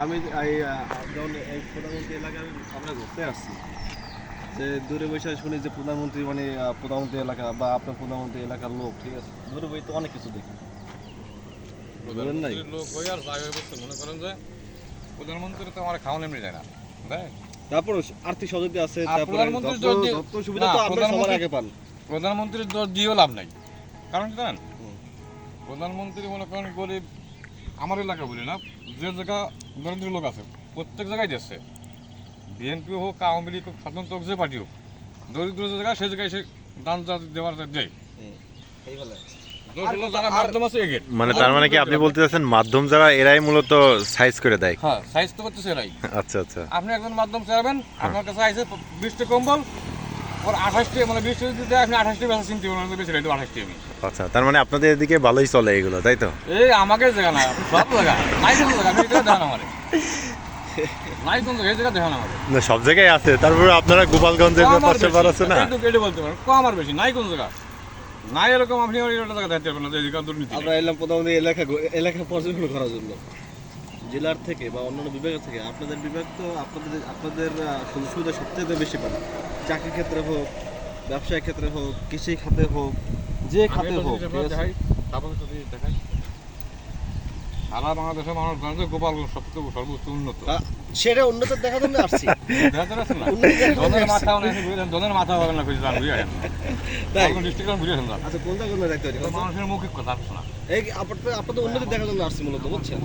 আমি যখন এই প্রধানমন্ত্রী এলাকায় আমরা ঘুরতে আসছি যে দূরে বসে শুনি যে প্রধানমন্ত্রী মানে প্রধানমন্ত্রী এলাকা বা আপনার প্রধানমন্ত্রী এলাকার লোক ঠিক আছে? দূরে বই তো অনেক কিছু দেখি। বুঝলেন নাই? প্রধানমন্ত্রীর লোক হয়ে আর মনে করেন যে প্রধানমন্ত্রী তো আমার খাওয়া এমনি যায় না দেখ তারপর আর্থিক সহযোগিতা আছে আর প্রধানমন্ত্রীর যত- সুবিধা তো আমরা সবার আগে পান। প্রধানমন্ত্রীর দোষ দিয়েও লাভ নাই। কারণ কি জানেন? প্রধানমন্ত্রী মনে করেন গরিব আমার এলাকা বলি না যে জায়গা দরিদ্র লোক আছে প্রত্যেক জায়গায় দিচ্ছে বিএনপি হোক আওয়ামী লীগ হোক হোক যে পার্টি হোক দরিদ্র যে জায়গা সেই জায়গায় সে দান দেওয়ার দেয়। মানে তার মানে কি আপনি বলতে চাচ্ছেন মাধ্যম যারা এরাই মূলত সাইজ করে দেয়? হ্যাঁ সাইজ তো করতেছে এরাই। আচ্ছা আচ্ছা। আপনি একজন মাধ্যম চাইবেন আপনার কাছে আইসে বিশটা কম্বল ওর আঠাশটি মানে যদি দেয় আপনি আঠাশটি বেচা চিনতে পারবেন বেশি রেটে আঠাশটি আমি। আচ্ছা তার মানে আপনাদের এদিকে ভালোই চলে এগুলো তাই তো? এই আমাকে জায়গা না সব জায়গা নাই কোন জায়গা আপনি এটা দেখান আমারে। নাই কোন জায়গা এই জায়গা দেখান আমারে। না সব জায়গায় আছে তারপরে আপনারা গোপালগঞ্জের কম আর পাশে পার আছে না? বলতে পারেন কম আর বেশি নাই কোন জায়গা। নাই এরকম আপনি আমার এটা জায়গা দেখতে পারবেন না যে দুর্নীতি আমরা এলাম প্রধানমন্ত্রী এলাকা এলাকা পর্যবেক্ষণ করার জন্য। জেলার থেকে বা অন্যান্য বিভাগের থেকে আপনাদের বিভাগ তো আপনাদের আপনাদের সুযোগ সুবিধা সবচেয়ে বেশি পান চাকরির ক্ষেত্রে হোক ব্যবসায়িক ক্ষেত্রে হোক কৃষি খাতে হোক যে খাতে হোক? দেখাই সারা বাংলাদেশের মানুষ জানে গোপালগঞ্জ সবচেয়ে সর্বোচ্চ উন্নত। সেটা উন্নত দেখার জন্য আসছি। আসছি। মাথা বুঝলেন? মাথা হবে না বুঝলেন বুঝে আসেন তাই? ডিস্ট্রিক্ট বুঝে আসেন আচ্ছা কোনটা কোনটা দেখতে মানুষের মৌখিক কথা আছে না এই আপনাদের আপনাদের উন্নতি দেখার জন্য আসছি মূলত বুঝছেন?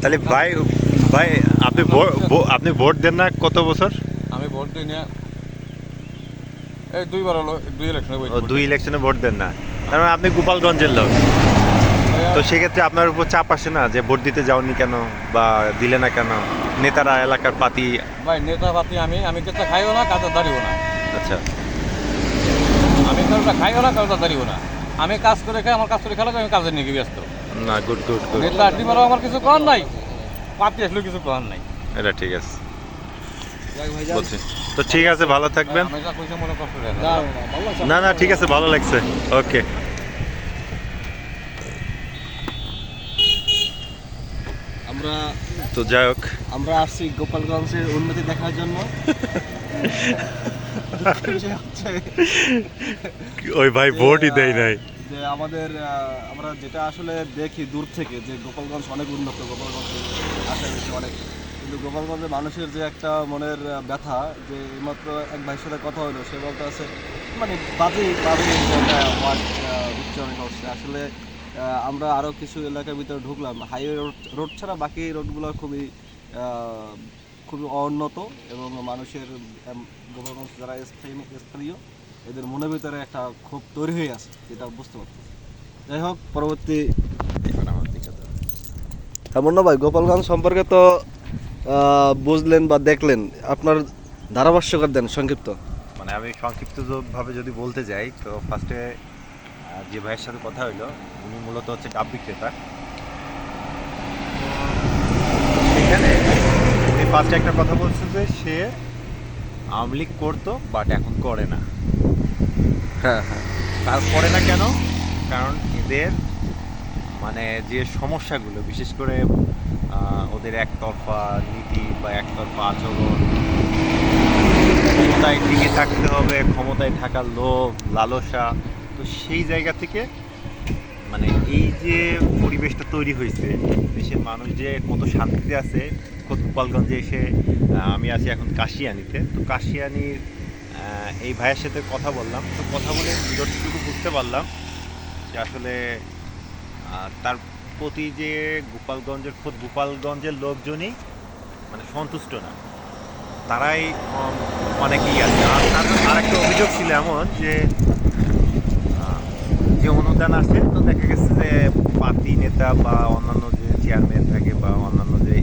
তাহলে ভাই ভাই আপনি আপনি ভোট দেন না কত বছর? আমি ভোট দিই না। এই দুইবার হলো দুই ইলেকশনে দুই। ইলেকশনে ভোট দেন না। তার মানে আপনি গোপালগঞ্জের লোক। তো সেক্ষেত্রে আপনার উপর চাপ আসে না যে ভোট দিতে যাওনি কেন বা দিলে না কেন? নেতারা এলাকার পাতি ভাই নেতা পাতি আমি আমি কেতা খাইও না কাজে দাঁড়িও না। আচ্ছা। আমি কারোটা খাইও না কারোটা দাঁড়িও না। আমি কাজ করে খাই আমার কাজ করে খেলা আমি কাজের নিয়ে ব্যস্ত? না গুড গুড গুড নেতা আড্ডি মারাও আমার কিছু করার নাই পাতি আসলেও কিছু করার নাই। এটা ঠিক আছে। বলছি। তো ঠিক আছে ভালো থাকবেন। না, না, ঠিক আছে ভালো লাগছে। ওকে। আমরা তো যাই হোক। আমরা আসছি গোপালগঞ্জের উন্নতি দেখার জন্য। ওই ভাই ভোটই দেয় নাই। যে আমাদের আমরা যেটা আসলে দেখি দূর থেকে যে গোপালগঞ্জ অনেক উন্নত, গোপালগঞ্জ আশেপাশে অনেক। কিন্তু গোপালগঞ্জের মানুষের যে একটা মনের ব্যথা, যে এইমাত্র এক ভাইয়ের সাথে কথা হলো, সে বলতে আছে মানে বাজে বাজে ওয়ার্ড উচ্চারণ করছে। আসলে আমরা আরও কিছু এলাকার ভিতরে ঢুকলাম। হাইওয়ে রোড রোড ছাড়া বাকি রোডগুলো খুবই খুবই অনুন্নত এবং মানুষের গোপালগঞ্জ যারা স্থানীয় এদের মনের ভিতরে একটা ক্ষোভ তৈরি হয়ে আছে যেটা বুঝতে পারছি যাই হোক পরবর্তী হ্যাঁ মুন্না ভাই গোপালগঞ্জ সম্পর্কে তো বুঝলেন বা দেখলেন। আপনার ধারাভাষ্যকার দেন সংক্ষিপ্ত। মানে আমি সংক্ষিপ্ত ভাবে যদি বলতে যাই তো ফার্স্টে যে ভাইয়ের সাথে কথা হইল উনি মূলত হচ্ছে ডাব বিক্রেতা। সেখানে উনি ফার্স্টে একটা কথা বলছে যে সে আওয়ামী লীগ করতো বাট এখন করে না। হ্যাঁ হ্যাঁ। তার করে না কেন? কারণ এদের মানে যে সমস্যাগুলো বিশেষ করে ওদের একতরফা নীতি বা একতরফা আচরণ ক্ষমতায় টিকে থাকতে হবে ক্ষমতায় থাকার লোভ লালসা তো সেই জায়গা থেকে মানে এই যে পরিবেশটা তৈরি হয়েছে দেশের মানুষ যে কত শান্তিতে আছে গোপালগঞ্জে এসে আমি আছি এখন কাশিয়ানিতে। তো কাশিয়ানির এই ভাইয়ের সাথে কথা বললাম। তো কথা বলে যতটুকু বুঝতে পারলাম যে আসলে তার প্রতি যে গোপালগঞ্জের খোদ, গোপালগঞ্জের লোকজনই মানে সন্তুষ্ট না। তারাই অনেকেই আছে আর তার আরেকটা অভিযোগ ছিল এমন যে যে অনুদান আসে তো দেখা গেছে যে পার্টি নেতা বা অন্যান্য যে চেয়ারম্যান থাকে বা অন্যান্য যে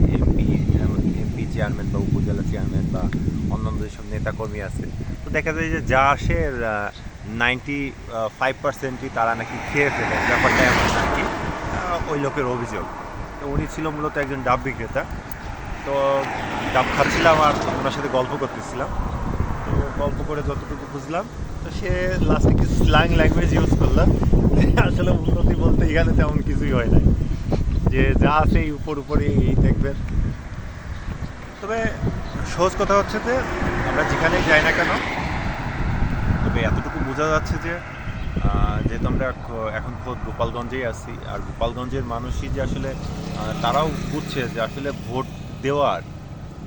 চেয়ারম্যান বা উপজেলা চেয়ারম্যান বা অন্যান্য যেসব নেতাকর্মী আছে, তো দেখা যায় যে যা আসে নাইনটি ফাইভ পার্সেন্টই তারা নাকি খেয়ে ফেলে। ব্যাপারটা এমন আর কি ওই লোকের অভিযোগ। তো উনি ছিল মূলত একজন ডাব বিক্রেতা। তো ডাব খাচ্ছিলাম আর ওনার সাথে গল্প করতেছিলাম। তো গল্প করে যতটুকু বুঝলাম, তো সে লাস্টে কিছু স্ল্যাং ল্যাঙ্গুয়েজ ইউজ করলাম আসলে উন্নতি বলতে এখানে তেমন কিছুই হয় না যে যা আছে উপর উপরে এই দেখবেন। তবে সহজ কথা হচ্ছে যে আমরা যেখানে যাই না কেন, তবে এতটুকু বোঝা যাচ্ছে যে যেহেতু আমরা এখন খোদ গোপালগঞ্জেই আছি, আর গোপালগঞ্জের মানুষই যে আসলে তারাও বুঝছে যে আসলে ভোট দেওয়ার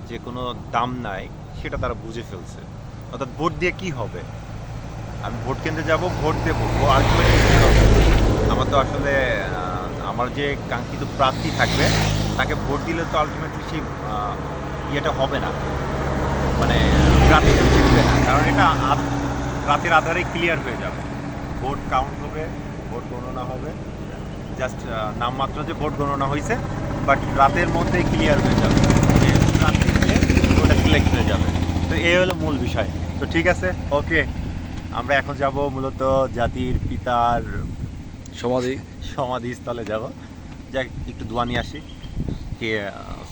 যে কোনো দাম নাই, সেটা তারা বুঝে ফেলছে। অর্থাৎ ভোট দিয়ে কি হবে? আমি ভোট কেন্দ্রে যাব, ভোট দেবো আলটিমেটলি হবে? আমার তো আসলে আমার যে কাঙ্ক্ষিত প্রার্থী থাকবে, তাকে ভোট দিলে তো আলটিমেটলি সেই ইয়েটা হবে না। মানে রাতে জিতবে না। কারণ এটা রাতের আধারে ক্লিয়ার হয়ে যাবে। ভোট কাউন্ট হবে ভোট গণনা হবে। জাস্ট নামমাত্র যে ভোট গণনা হয়েছে বাট রাতের মধ্যেই ক্লিয়ার হয়ে যাবে যে রাত্রে ওটা সিলেক্ট হয়ে যাবে। তো এই হলো মূল বিষয়। তো ঠিক আছে ওকে আমরা এখন যাব মূলত জাতির পিতার সমাধি। সমাধিস্থলে যাব। যাক একটু দোয়া নিয়ে আসি। কে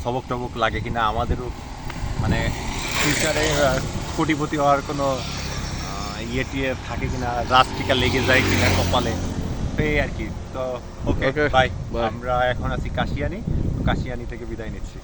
সবক টবক লাগে কিনা আমাদেরও মানে ফিউচারে কোটিপতি হওয়ার কোনো ইয়ে টিয়ে থাকে কিনা রাস্টিকা লেগে যায় কিনা কপালে তো এই আর কি। তো ওকে বাই আমরা এখন আছি কাশিয়ানি কাশিয়ানি থেকে বিদায় নিচ্ছি।